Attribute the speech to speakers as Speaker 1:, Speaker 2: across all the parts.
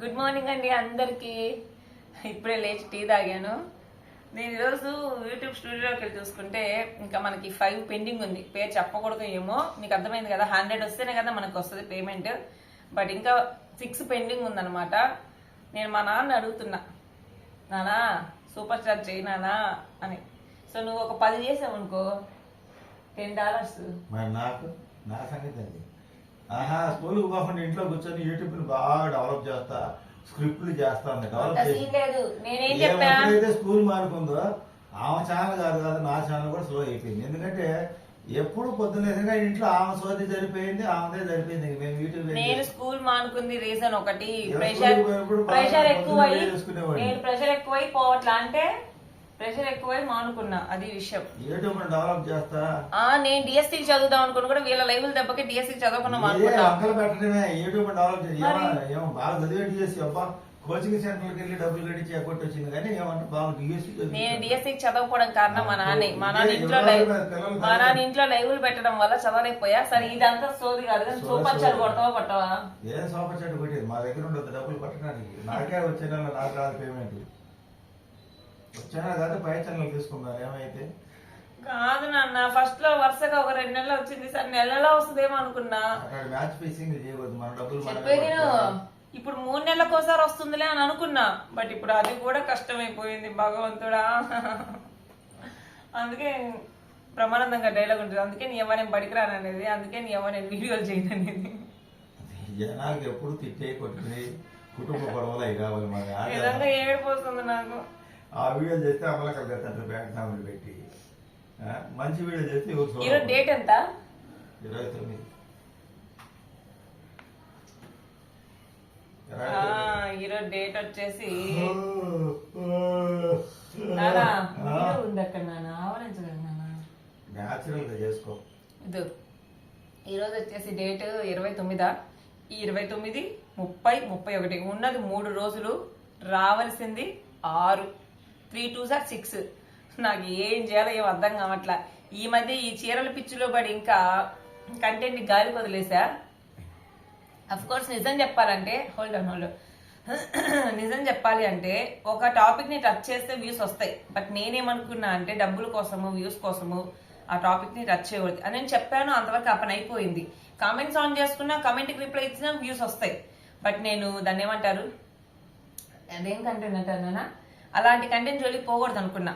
Speaker 1: Good morning అండి అందరికీ. ఇప్పుడే లేచి టీ తాగాను. నేను ఈరోజు యూట్యూబ్ స్టూడియోకి వెళ్ళి చూసుకుంటే ఇంకా మనకి ఫైవ్ పెండింగ్ ఉంది. పేరు చెప్పకూడదు ఏమో. మీకు అర్థమైంది కదా? హండ్రెడ్ వస్తేనే కదా మనకు వస్తుంది పేమెంట్ బట్ ఇంకా సిక్స్ పెండింగ్ ఉందన్నమాట. నేను మా నాన్న అడుగుతున్నా నానా సూపర్ స్టార్ చేయనానా అని. సో నువ్వు ఒక పది చేసావు అనుకో టెన్ డాలర్స్.
Speaker 2: నాకు నా సంగతి ఆహా స్కూల్కి పోకుండా ఇంట్లో కూర్చొని యూట్యూబ్ని బాగా డెవలప్ చేస్తా స్క్రిప్ట్లు చేస్తా డెవలప్ ఎప్పుడైతే స్కూల్ మానుకుందో ఆమె ఛానల్ కాదు కాదు నా ఛానల్ కూడా స్లో అయిపోయింది. ఎందుకంటే ఎప్పుడు పొద్దున్న ఇంట్లో ఆమె సోది జరిపోయింది ఆమెదే జరిపోయింది మేము యూట్యూబ్
Speaker 1: నేను? స్కూల్ మానుకుంది రీజన్ ఒకటి. ప్రెషర్ ప్రెషర్ ఎక్కువై. నేను ప్రెషర్ ఎక్కువై పోవట్లా అంటే ప్రెషర్ ఎక్కువై మానుకున్నా అది విషయం.
Speaker 2: డెవలప్ చేస్తా.
Speaker 1: నేను డిఎస్సి చదువుదాం అనుకుని కూడా వీళ్ళ లైవ్ల దెబ్బకి డిఎస్సి చదవకుండా మానుకున్నా
Speaker 2: పెట్టడమే యూట్యూబ్ డెవలప్ చేసి
Speaker 1: మరి?
Speaker 2: ఏమో ఏమో బాగా చదివేటి చేసి అబ్బా. కోచింగ్ సెంటర్కి వెళ్ళి డబ్బులు వచ్చింది కానీ ఏమంటే బాగా డిఎస్సి
Speaker 1: నేను డిఎస్సి చదవకపోవడం కారణం మా నాన్నే. మా నాన్న ఇంట్లో లైవ్ మా నాన్న ఇంట్లో లైవ్లు పెట్టడం వల్ల చదవలేకపోయా. సరే ఇదంతా సోది కాదు కానీ సూపర్ చాలు కొడతావా కొట్టవా
Speaker 2: ఏం చెట్టు కొట్టేది? మా దగ్గర ఉండదు డబ్బులు పట్టడానికి. నాకే వచ్చే నెల నాకు రాదు పేమెంట్ నెల కాదు పై ఛానల్ తీసుకున్నారు ఏమైతే?
Speaker 1: కాదు నాన్న ఫస్ట్లో వరుసగా ఒక రెండు నెలలు వచ్చింది సార్ నెలలో వస్తుందేమో అనుకున్నా.
Speaker 2: అక్కడ మ్యాచ్ ఫిక్సింగ్ చేయవద్దు మన డబ్బులు మనమే
Speaker 1: చెప్పేది నేను
Speaker 2: కొట్టుకోవాలి.
Speaker 1: ఇప్పుడు మూడు నెలలకు ఒకసారి వస్తుందిలే అని అనుకున్నా బట్ ఇప్పుడు అది కూడా కష్టమైపోయింది భగవంతుడా. అందుకే ప్రమానందంగా డైలాగ్ ఉంటుంది అందుకే నీ ఎవరు నేను బడికి రాను అనేది అందుకే నీ ఎవరు నేను వీడియోలు చేయను అనేది
Speaker 2: జనాలకు ఎప్పుడు తిట్టే కొట్టుకుని కుటుంబ గొడవలు అవి కావాలి
Speaker 1: ఏడిపోతుంది నాకు.
Speaker 2: ఆ వీడియోలు చేస్తే అమలకలు కడతారు బ్యాంక్ నామలు పెట్టి. మంచి వీడియో చేస్తే.
Speaker 1: ఈరోజు డేట్ ఎంత?
Speaker 2: ఇరవై తొమ్మిది.
Speaker 1: ఈరోజు డేట్ వచ్చేసి వీడియో ఉంది అక్కడ నాన్న ఆవరించగలను నాన్న
Speaker 2: న్యాచురల్గా చేసుకో.
Speaker 1: ఇది ఈరోజు వచ్చేసి డేట్ ఇరవై తొమ్మిదా? ఈ ఇరవై తొమ్మిది ముప్పై ముప్పై ఒకటి. ఉన్నది మూడు రోజులు రావాల్సింది ఆరు. Three two sir six. నాకు ఏం చేయాలో ఏం అర్థం కావట్లా. ఈ మధ్య ఈ చీరల పిచ్చిలో పడి ఇంకా కంటెంట్ గాలి వదిలేసా? అఫ్ కోర్స్ నిజం చెప్పాలంటే హోల్డ్ ఆన్ హోల్డ్ నిజం చెప్పాలి అంటే ఒక టాపిక్ని టచ్ చేస్తే వ్యూస్ వస్తాయి. బట్ నేనేమనుకున్నా అంటే డబ్బుల కోసము వ్యూస్ కోసము ఆ టాపిక్ని టచ్ చేయకూడదు. అని నేను చెప్పాను అంతవరకు ఆ పని అయిపోయింది. కామెంట్స్ ఆన్ చేసుకున్నా కామెంట్కి రిప్లై ఇచ్చినా వ్యూస్ వస్తాయి. బట్ నేను దాన్ని ఏమంటారు? అదేం కంటెంట్ అంటారు నానా అలాంటి కంటెంట్ జోలికి పోకూడదు అనుకున్నా.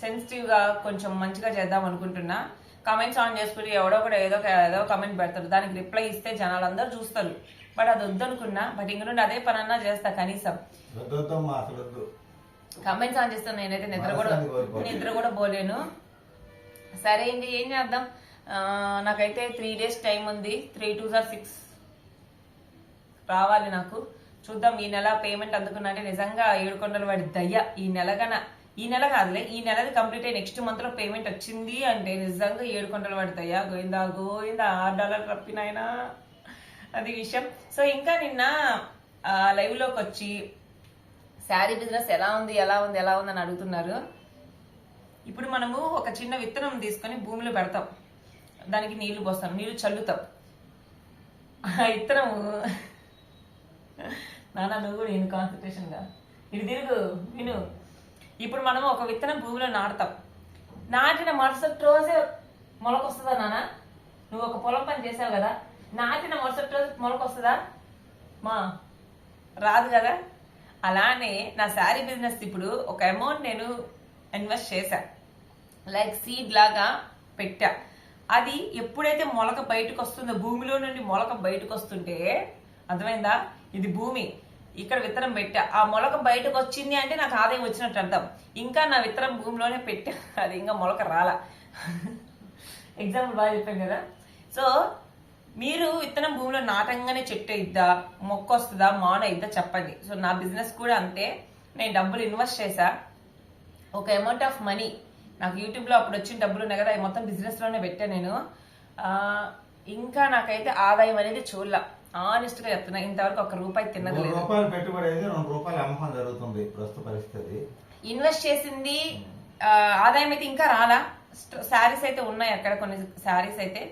Speaker 1: సెన్సిటివ్గా కొంచెం మంచిగా చేద్దాం అనుకుంటున్నా. కమెంట్స్ ఆన్ చేసుకుని ఎవడో కూడా ఏదో ఏదో కమెంట్ పెడతారు. దానికి రిప్లై ఇస్తే జనాలు అందరూ చూస్తారు. బట్ అది వద్దనుకున్నా బట్ ఇంక నుండి అదే పనన్నా చేస్తా కనీసం. కమెంట్స్ ఆన్ చేస్తాను నేనైతే నిద్ర కూడా. నిద్ర కూడా పోలేను. సరే ఇంక ఏం చేద్దాం? నాకైతే త్రీ డేస్ టైం ఉంది. త్రీ టూ సార్ సిక్స్ రావాలి నాకు. చూద్దాం ఈ నెల పేమెంట్ అందుకున్నట్టే నిజంగా ఏడుకొండల వాడి దయ్య ఈ నెల కన్నా. ఈ నెల కాదులే ఈ నెలది కంప్లీట్ అయ్యి నెక్స్ట్ మంత్లో పేమెంట్ వచ్చింది అంటే నిజంగా ఏడుకొండలు వాడి దయ్య గోయిందా గోయిందా ఆరు డాలర్ రప్పినాయనా అది విషయం. సో ఇంకా నిన్న లైవ్లోకి వచ్చి శారీ బిజినెస్ ఎలా ఉంది ఎలా ఉంది ఎలా ఉంది అని అడుగుతున్నారు. ఇప్పుడు మనము ఒక చిన్న విత్తనం తీసుకొని భూమిలో పెడతాం. దానికి నీళ్ళు పోస్తాం నీళ్ళు చల్లుతాం. ఆ విత్తనము నాన్న నువ్వు కూడా నేను కాన్సన్ట్రేషన్గా ఇటు తిరుగు విను. ఇప్పుడు మనం ఒక విత్తనం భూమిలో నాటుతాం. నాటిన మరుసటి రోజే మొలకొస్తుందా నాన్న నువ్వు ఒక పొలం పని చేసావు కదా. నాటిన మరుసటి రోజు మొలకొస్తుందా? మా రాదు కదా. అలానే నా శారీ బిజినెస్ ఇప్పుడు ఒక అమౌంట్ నేను ఇన్వెస్ట్ చేశా. లైక్ సీడ్ లాగా పెట్టా. అది ఎప్పుడైతే మొలక బయటకు వస్తుందో భూమిలో నుండి మొలక బయటకు వస్తుంటే అర్థమైందా? ఇది భూమి. ఇక్కడ విత్తనం పెట్టా. ఆ మొలక బయటకు వచ్చింది అంటే నాకు ఆదాయం వచ్చినట్టు అర్థం. ఇంకా నా విత్తనం భూమిలోనే పెట్టా. అది ఇంకా మొలక రాలా. ఎగ్జాంపుల్ బాగా చెప్పాను కదా. సో మీరు విత్తనం భూమిలో నాటంగానే చెట్టు ఇద్దా మొక్క వస్తుందా? మాన ఇద్దా చెప్పండి. సో నా బిజినెస్ కూడా అంతే. నేను డబ్బులు ఇన్వెస్ట్ చేశా. ఒక అమౌంట్ ఆఫ్ మనీ నాకు యూట్యూబ్లో అప్పుడు వచ్చిన డబ్బులు ఉన్నాయి కదా. అవి మొత్తం బిజినెస్లోనే పెట్టా నేను. ఇంకా నాకైతే ఆదాయం అనేది చూడలే. ఆనెస్ట్గా చెప్తున్నా ఇంతవరకు ఒక రూపాయి తిన్నది
Speaker 2: మూడు
Speaker 1: లేదు.
Speaker 2: రూపాయలు పెట్టుబడి అయితే రెండు రూపాయలు అమ్మకం జరుగుతుంది ప్రస్తుత పరిస్థితి.
Speaker 1: ఇన్వెస్ట్ చేసింది ఆ, ఆదాయం అయితే ఇంకా రాలా. శారీస్ అయితే ఉన్నాయి అక్కడ కొన్ని శారీస్ అయితే.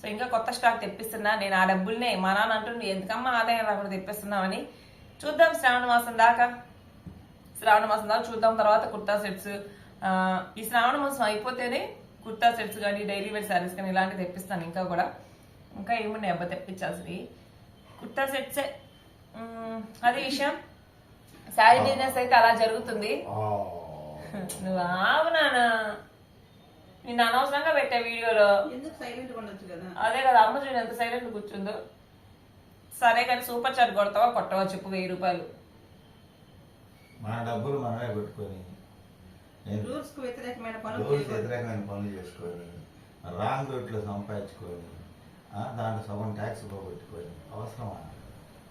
Speaker 1: సో ఇంకా కొత్త స్టాక్ తెప్పిస్తున్నా. నేను ఆ డబ్బుల్నే మా నాన్న అంటుండే ఎందుకమ్మా ఆదాయం రాకుండా తెప్పిస్తున్నామని చూద్దాం శ్రావణ మాసం దాకా. శ్రావణ మాసం దాకా చూద్దాం. తర్వాత కుర్తా సెట్స్. ఈ శ్రావణ మాసం అయిపోతేనే కుర్తా సెట్స్ కానీ డైలీ వేర్ శారీస్ కానీ ఇలాంటివి తెప్పిస్తాను ఇంకా కూడా. ఇంకా ఏమున్నాయి అబ్బా తెప్పించాల్సింది కుర్తా సెట్సే అది విషయం శారీ బిజినెస్ అయితే అలా జరుగుతుంది. నువ్వు ఆవు నాన్న. నిన్ను అనవసరంగా పెట్టా వీడియోలో.
Speaker 3: ఎందుకు సైలెంట్ ఉండొచ్చు కదా?
Speaker 1: అదే కదా అమ్మ చూడు ఎంత సైలెంట్ కూర్చుందో. సరే కానీ సూపర్ చాట్ కొడతావా కొట్టవా చెప్పు వెయ్యి రూపాయలు.
Speaker 2: మన డబ్బులు మనమే పెట్టుకొని. నేను
Speaker 3: రూల్స్ వ్యతిరేకమైన పనులు.
Speaker 2: వ్యతిరేకమైన పనులు చేసుకొని రాంగ్ రూట్లో సంపాదించుకొని దాంట్లో సగం ట్యాక్స్ పోగొట్టుకొని అవసరమా?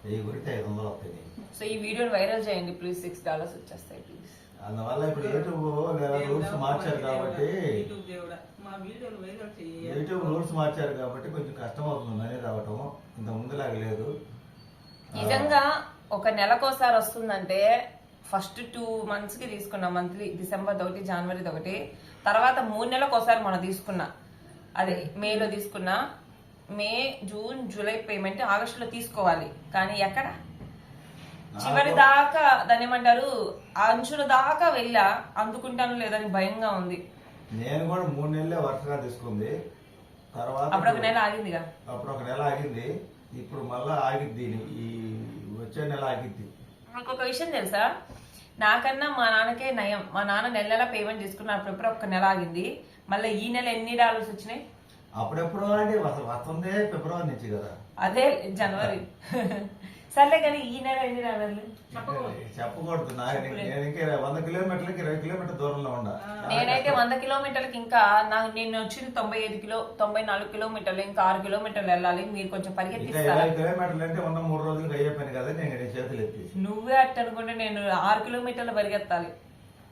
Speaker 2: వెయ్యి కొడితే ఐదు వందలు వస్తాయి.
Speaker 1: సో ఈ వీడియోని వైరల్ చేయండి ప్లీజ్ సిక్స్ డాలర్స్ వచ్చేస్తాయి ప్లీజ్
Speaker 2: అందువల్ల ఇప్పుడు యూట్యూబ్ రూల్స్ మార్చారు కాబట్టి
Speaker 3: యూట్యూబ్ దేవుడా, మా వీడియోలు వైరల్ చేయాలి.
Speaker 2: యూట్యూబ్ రూల్స్ మార్చారు కాబట్టి కొంచెం కష్టం అవుతుంది మనీ రావటం ఇంత ముందులాగా లేదు.
Speaker 1: నిజంగా ఒక నెలకోసారి వస్తుందంటే ఫస్ట్ టూ మంత్స్కి తీసుకున్నా మంత్లీ డిసెంబర్ ఒకటి జనవరి ఒకటి తర్వాత మూడు నెలలకు ఒకసారి మనం తీసుకున్నా అదే మేలో తీసుకున్నా మే జూన్ జూలై పేమెంట్ ఆగస్టులో తీసుకోవాలి. కానీ ఎక్కడ? చివరి దాకా దాన్ని ఏమంటారు? అంచుల దాకా వెళ్ళా అందుకుంటాను లేదని భయంగా ఉంది.
Speaker 2: నేను కూడా మూడు నెలలే వరుసగా తీసుకుంది. తర్వాత
Speaker 1: అప్పుడు ఒక నెల ఆగిందిగా?
Speaker 2: అప్పుడు ఒక నెల ఆగింది. ఇప్పుడు మళ్ళా ఆగిద్ది ఈ వచ్చే నెల ఆగిద్ది.
Speaker 1: మీకు ఒక విషయం తెలుసా? నాకన్నా మా నాన్నకే నయం. మా నాన్న నెల నెల పేమెంట్ తీసుకున్న అప్పుడప్పుడు ఒక్క నెల ఆగింది. మళ్ళీ ఈ నెల ఎన్ని డాలర్స్ వచ్చినాయి?
Speaker 2: అప్పుడెప్పుడు అంటే అసలు వస్తుందే ఫిబ్రవరి నుంచి కదా.
Speaker 1: అదే జనవరి. సర్లే కానీ ఈ నెల ఎన్ని డాలర్లు
Speaker 2: చెప్పకూడదు. నా నేను ఇంకా వంద కిలోమీటర్లకి ఇరవై కిలోమీటర్ దూరంలో ఉండ.
Speaker 1: నేనైతే వంద కిలోమీటర్లకి ఇంకా నాకు నేను వచ్చింది తొంభై ఐదు కిలో తొంభై నాలుగు కిలోమీటర్లు ఇంకా ఆరు కిలోమీటర్లు వెళ్ళాలి. మీరు కొంచెం పరిగెత్తిస్తారా?
Speaker 2: కిలోమీటర్లు అంటే ఉన్న మూడు రోజులకి అయ్యే పని కదా నేను చేతులు ఎత్తేసి
Speaker 1: నువ్వే అట్ట అనుకుంటే నేను ఆరు కిలోమీటర్లు పరిగెత్తాలి.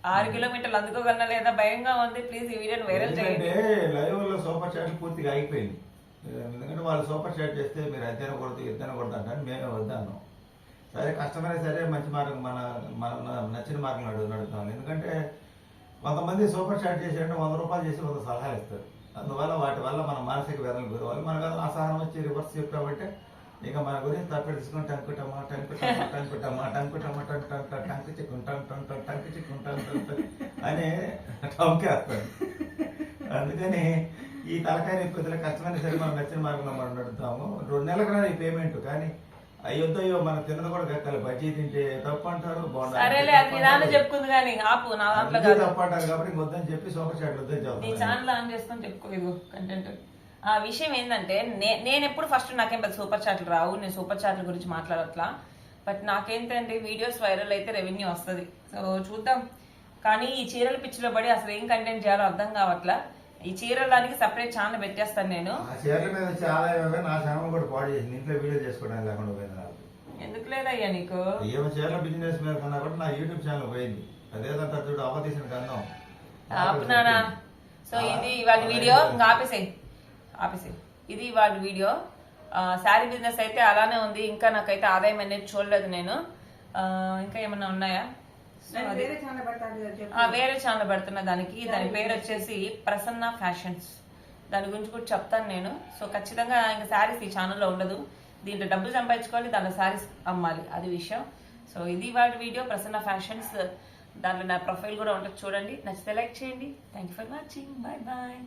Speaker 1: ఆరు కిలోమీటర్లు అందుకోగలనా లేదా? భయంగా ఉంది. ప్లీజ్ ఈ వీడియోని వైరల్ చేయండి.
Speaker 2: లైవ్లో సూపర్ చాట్ పూర్తిగా అయిపోయింది. ఎందుకంటే వాళ్ళు సూపర్ చాట్ చేస్తే మీరు అద్దెన తినకూడదు ఇద్దరు తినకూడదు అంటారు. మేమే వద్దాను సరే కష్టమైనా సరే మంచి మార్గం మన మన నచ్చిన మార్గం అడుగు నడుపుతాం. ఎందుకంటే కొంతమంది సూపర్ చాట్ చేసేటంటే వంద రూపాయలు చేసి కొంత సలహా ఇస్తారు. అందువల్ల వాటి వల్ల మన మానసిక వేదనలు గురవాలి మనకు అది అసహనం వచ్చి రివర్స్ చెప్పామంటే ఇక మన గురించి టంకుటమా టంకుటమా టంక్ టంక్ టంక్ టంక్ చిక్కుం టంక్ టంక్ టంక్ టంక్ చిక్కుం టంక్ టంక్ టంక్ అని టంకేస్తాడు అందుకని ఈ తలకాయ నొప్పి కష్టమైన సరే మనం నచ్చిన మార్గంలో మనం నడుపుతాము రెండు నెలలకు రాదు ఈ పేమెంట్ కానీ అయ్యొద్దు అయ్యో మనం తిన్నది కూడా కక్కాలి బజ్జీ తింటే తప్పు అంటారు
Speaker 1: చెప్పుకుంది కానీ ఆపు నా దాంట్లో కాదు.
Speaker 2: తప్పు అంటారు కాబట్టి వద్దని చెప్పి సూపర్ చాట్ వద్దని చెప్తాను
Speaker 1: ఛానల్ ఆన్ చేసుకొని చెప్పుకో కంటెంట్ ఆ విషయం ఏంటంటే నేను ఎప్పుడు ఫస్ట్ నాకేం పెద్ద సూపర్ చాట్లు రావు నేను సూపర్ చాట్ల గురించి మాట్లాడట్లా. బట్ నాకేంటంటే వీడియోస్ వైరల్ అయితే రెవెన్యూ వస్తుంది. సో చూద్దాం. కానీ ఈ చీరల పిచ్చిలో పడి అసలు ఏం కంటెంట్ చేయాలో అర్థం కావట్లా. ఈ చీరల దానికి సపరేట్ ఛానల్ పెట్టేస్తాను నేను.
Speaker 2: ఆ చీరల మీద వచ్చే ఆదాయమే నా ఛానల్ కూడా పాడు చేసింది. ఇంట్లో వీడియో చేసుకోవడానికి లేకుండా పోయింది నాకు.
Speaker 1: ఎందుకు లేదయ్యా నీకు?
Speaker 2: ఏమో చీరల బిజినెస్ మీద కన్నా కూడా నా యూట్యూబ్ ఛానల్ పోయింది. అదేదంతా చూడు అవ్వ తీసిన గంధం.
Speaker 1: ఆపునానా? సో ఇది వాటి వీడియో ఇంకా ఆపేసేయి. ఆపేసేయి. ఇది వాటి వీడియో. శారీ బిజినెస్ అయితే అలానే ఉంది. ఇంకా నాకైతే ఆదాయం అనేది చూడలేదు నేను. ఇంకా ఏమన్నా ఉన్నాయా? వేరే ఛానల్ పెడుతున్నా దానికి. దాని పేరు వచ్చేసి ప్రసన్న ఫ్యాషన్స్. దాని గురించి కూడా చెప్తాను నేను. సో ఖచ్చితంగా ఇంకా శారీస్ ఈ ఛానల్లో ఉండదు. దీంట్లో డబ్బులు సంపాదించుకోవాలి దాంట్లో శారీస్ అమ్మాలి. అది విషయం. సో ఇది వాటి వీడియో. ప్రసన్న ఫ్యాషన్స్. దాంట్లో నా ప్రొఫైల్ కూడా ఉంటుంది చూడండి. నచ్చితే లైక్ చేయండి. Thank you for watching bye bye